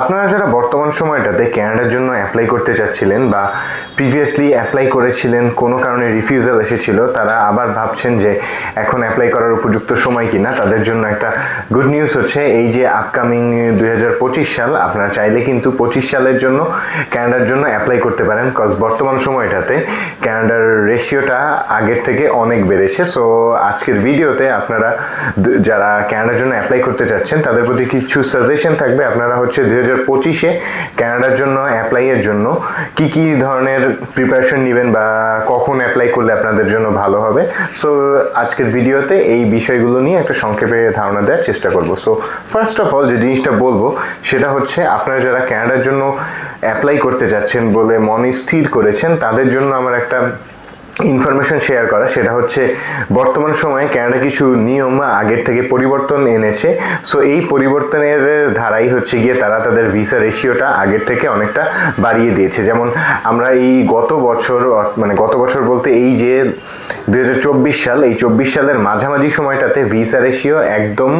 আপনারা যারা বর্তমান সময়টাতে ক্যানাডার জন্য অ্যাপ্লাই করতে চাচ্ছিলেন বা প্রিভিয়াসলি অ্যাপ্লাই করেছিলেন, কোনো কারণে রিফিউজাল এসেছিল, তারা আবার ভাবছেন যে এখন অ্যাপ্লাই করার উপযুক্ত সময় কিনা, তাদের জন্য একটা গুড নিউজ হচ্ছে, এই যে আপকামিং দু হাজার পঁচিশ সাল, আপনারা চাইলে কিন্তু পঁচিশ সালের জন্য ক্যানাডার জন্য অ্যাপ্লাই করতে পারেন কজ বর্তমান সময়টাতে ক্যানাডার রেশিওটা আগের থেকে অনেক বেড়েছে। সো আজকের ভিডিওতে আপনারা যারা ক্যানাডার জন্য অ্যাপ্লাই করতে চাচ্ছেন, তাদের প্রতি কিছু সাজেশন থাকবে, আপনারা হচ্ছে দুই হাজার পঁচিশে ক্যানাডার জন্য অ্যাপ্লাইয়ের জন্য কি কি ধরনের প্রিপারেশন নেবেন বা কখন অ্যাপ্লাই করলে আপনাদের জন্য ভালো হবে? সো আজকের ভিডিওতে এই বিষয়গুলো নিয়ে একটা সংক্ষেপে ধারণা দেওয়ার চেষ্টা করব। সো ফার্স্ট অফ অল যে জিনিসটা বলব, সেটা হচ্ছে আপনারা যারা ক্যানাডার জন্য অ্যাপ্লাই করতে যাচ্ছেন বলে মনে স্থির করেছেন, তাদের জন্য আমার একটা ইনফরমেশন শেয়ার করা, সেটা হচ্ছে বর্তমান সময়ে ক্যানাডা কিছু নিয়ম আগের থেকে পরিবর্তন এনেছে। সো এই পরিবর্তনের ধারাই হচ্ছে গিয়ে তারা তাদের ভিসা রেশিওটা আগের থেকে অনেকটা বাড়িয়ে দিয়েছে। যেমন আমরা এই গত বছর মানে গত বছর বলতে এই যে দু হাজার চব্বিশ সাল, এই চব্বিশ সালের মাঝামাঝি সময়টাতে ভিসা রেশিও একদম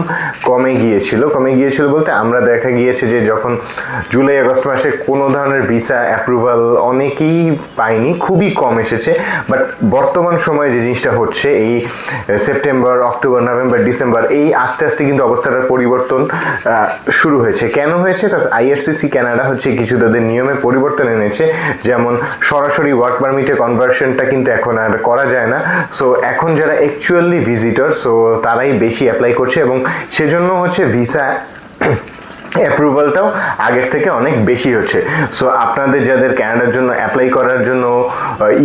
কমে গিয়েছিল। কমে গিয়েছিল বলতে আমরা দেখা গিয়েছে যে যখন জুলাই, আগস্ট মাসে কোনো ধরনের ভিসা অ্যাপ্রুভাল অনেকেই পায়নি, খুবই কম এসেছে। বাট বর্তমান সময়ে যে জিনিসটা হচ্ছে, এই সেপ্টেম্বর, অক্টোবর, নভেম্বর, ডিসেম্বর, এই আস্তে আস্তে কিন্তু অবস্থাটার পরিবর্তন শুরু হয়েছে। কেন হয়েছে? কারণ আইআরসিসি কানাডা হচ্ছে কিছু তাদের নিয়মে পরিবর্তন এনেছে। যেমন সরাসরি ওয়ার্ক পারমিটে কনভার্সনটা কিন্তু এখন আর করা যায় না। সো এখন যারা অ্যাকচুয়ালি ভিজিটর সো তারাই বেশি অ্যাপ্লাই করছে এবং সেজন্য হচ্ছে ভিসা অ্যাপ্রুভালটাও আগের থেকে অনেক বেশি হচ্ছে। সো আপনাদের যাদের ক্যানাডার জন্য অ্যাপ্লাই করার জন্য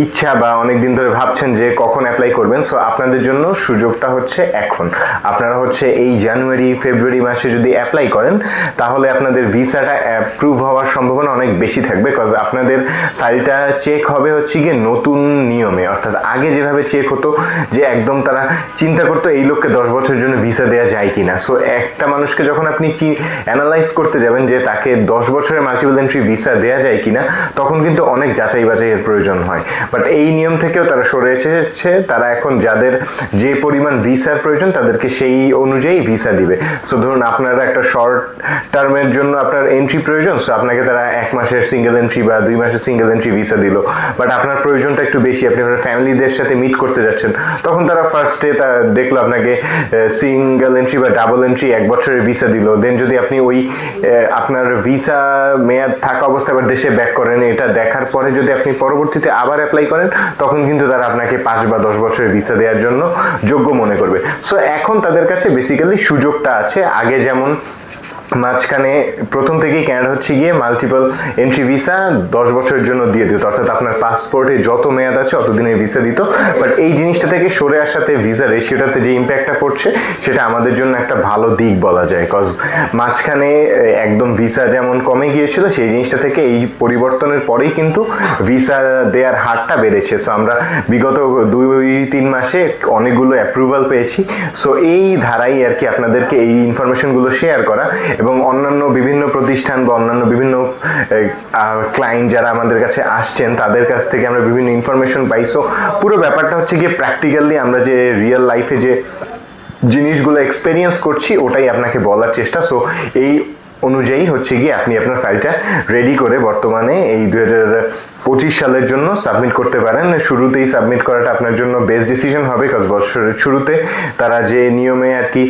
ইচ্ছা বা অনেক দিন ধরে ভাবছেন যে কখন অ্যাপ্লাই করবেন সো আপনাদের জন্য সুযোগটা হচ্ছে এখন। আপনারা হচ্ছে এই জানুয়ারি ফেব্রুয়ারি মাসে যদি অ্যাপ্লাই করেন, তাহলে আপনাদের ভিসাটা অ্যাপ্রুভ হওয়ার সম্ভাবনা অনেক বেশি থাকবে কজ আপনাদের ফাইলটা চেক হবে হচ্ছে গিয়ে নতুন নিয়মে, অর্থাৎ আগে যেভাবে চেক হতো যে একদম তারা চিন্তা করতো এই লোককে দশ বছরের জন্য ভিসা দেওয়া যায় কিনা। সো একটা মানুষকে যখন আপনি অ্যানালাইজ করতে যাবেন যে তাকে দশ বছরের মাল্টিপল এন্ট্রি ভিসা দেওয়া যায় কিনা, তখন কিন্তু অনেক যাচাই বাছাইয়ের প্রয়োজন হয়। বাট এই নিয়ম থেকেও তারা সরে এসেছে, তারা এখন যাদের যে পরিমাণ ভিসার প্রয়োজন তাদেরকে সেই অনুযায়ী ভিসা দিবে। সো ধরুন আপনারা একটা শর্ট টার্মের জন্য আপনার এন্ট্রি প্রয়োজন সো আপনাকে তারা এক মাসের সিঙ্গেল এন্ট্রি বা দুই মাসের সিঙ্গেল এন্ট্রি ভিসা দিল। বাট আপনার প্রয়োজনটা একটু বেশি আপনি আপনার ফ্যামিলিদের সাথে মিট করতে যাচ্ছেন। তখন তারা ফার্স্টে তা দেখল আপনাকে সিঙ্গেল এন্ট্রি বা ডাবল এন্ট্রি এক বছরের ভিসা দিল। দেন যদি আপনি ওই আপনার ভিসা মেয়াদ থাকা অবস্থায় আবার দেশে ব্যাক করেন, এটা দেখার পরে যদি আপনি পরবর্তীতে আবার অ্যাপ্লাই করেন, তখন কিন্তু তারা আপনাকে পাঁচ বা দশ বছরের ভিসা দেওয়ার জন্য যোগ্য মনে করবে। সো এখন তাদের কাছে বেসিক্যালি সুযোগটা আছে। আগে যেমন মাঝখানে প্রথম থেকেই ক্যানাডা হচ্ছে গিয়ে মাল্টিপল এন্ট্রি ভিসা দশ বছরের জন্য দিয়ে দিত। অর্থাৎ আপনার পাসপোর্টে যত মেয়াদ আছে অত দিনের ভিসা দিত। বাট এই জিনিসটা থেকে সরে আসাতে ভিসা রেশিওটাতে যে ইম্প্যাক্টটা পড়ছে, সেটা আমাদের জন্য একটা ভালো দিক বলা যায়। কজ মাঝখানে একদম ভিসা যেমন কমে গিয়েছিল, সেই জিনিসটা থেকে এই পরিবর্তনের পরেই কিন্তু ভিসা দেওয়ার হারটা বেড়েছে। সো আমরা বিগত দুই, তিন মাসে অনেকগুলো অ্যাপ্রুভাল পেয়েছি। সো এই ধারাই আর কি আপনাদেরকে এই ইনফরমেশনগুলো শেয়ার করা। এবং অন্যান্য বিভিন্ন প্রতিষ্ঠান বা অন্যান্য বিভিন্ন ক্লায়েন্ট যারা আমাদের কাছে আসছেন, তাদের কাছ থেকে আমরা বিভিন্ন ইনফরমেশন পাই। সো পুরো ব্যাপারটা হচ্ছে গিয়ে প্র্যাকটিক্যালি আমরা যে রিয়েল লাইফে যে জিনিসগুলো এক্সপেরিয়েন্স করছি, ওটাই আপনাকে বলার চেষ্টা। সো এই অনুযায়ী হচ্ছে গিয়ে আপনি আপনার ফাইলটা রেডি করে বর্তমানে এই দু হাজার পঁচিশ সালের জন্য সাবমিট করতে পারেন। শুরুতেই সাবমিট করাটা আপনার জন্য বেস্ট ডিসিশন হবে কাজ বছরের শুরুতে তারা যে নিয়মে আর কি,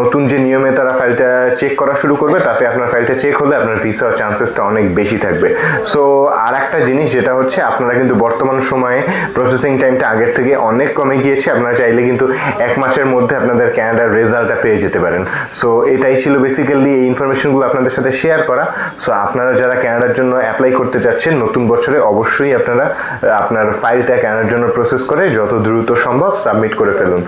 নতুন যে নিয়মে তারা ফাইলটা চেক করা শুরু করবে, তাতে আপনার ফাইলটা চেক হলে আপনার ভিসা চান্সেসটা অনেক বেশি থাকবে। সো আর একটা জিনিস যেটা হচ্ছে, আপনারা কিন্তু বর্তমান সময়ে প্রসেসিং টাইমটা আগের থেকে অনেক কমে গিয়েছে। আপনারা চাইলে কিন্তু এক মাসের মধ্যে আপনাদের ক্যানাডার রেজাল্টটা পেয়ে যেতে পারেন। সো এটাই ছিল বেসিক্যালি এই ইনফরমেশনগুলো আপনাদের সাথে শেয়ার করা। সো আপনারা যারা ক্যানাডার জন্য অ্যাপ্লাই করতে যাচ্ছেন, নতুন বছরে অবশ্যই আপনারা আপনার ফাইলটা কেনার জন্য প্রসেস করে যত দ্রুত সম্ভব সাবমিট করে ফেলুন।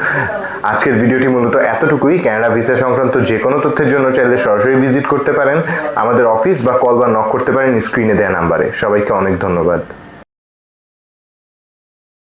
আজকের ভিডিওটি মূলত এতটুকুই। ক্যানাডা ভিসা সংক্রান্ত যে কোনো তথ্যের জন্য চাইলে সরাসরি ভিজিট করতে পারেন। আমাদের অফিস বা কল বা নক করতে পারেন স্ক্রিনে দেওয়া নাম্বারে সবাইকে অনেক ধন্যবাদ।